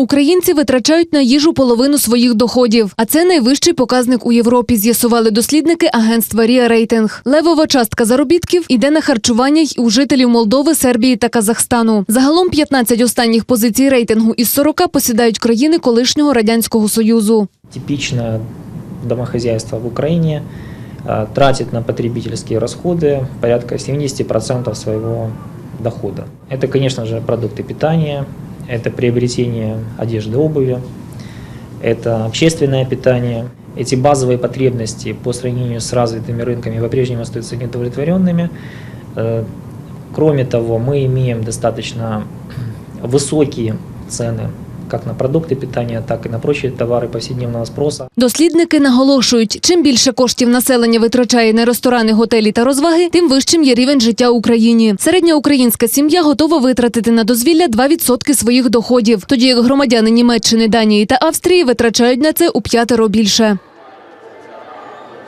Українці витрачають на їжу половину своїх доходів, а це найвищий показник у Європі. З'ясували дослідники агентства Рія Рейтинг. Левова частка заробітків іде на харчування й у жителів Молдови, Сербії та Казахстану. Загалом 15 останніх позицій рейтингу із 40 посідають країни колишнього радянського союзу. Типичное домохозяйство в Украине э, тратит на потребительские расходы порядка 70% своего дохода. Это, конечно же, продукты питания, Это приобретение одежды, обуви, это общественное питание. Эти базовые потребности по сравнению с развитыми рынками по-прежнему остаются неудовлетворенными. Э, Кроме того, мы имеем достаточно высокие цены как на продукти питання, так і на прочі товари повсякденного спроса. Дослідники наголошують, чим більше коштів населення витрачає на ресторани, готелі та розваги, тим вищим є рівень життя в Україні. Середня українська сім'я готова витратити на дозвілля 2% своїх доходів, тоді як громадяни Німеччини, Данії та Австрії витрачають на це у п'ятеро більше.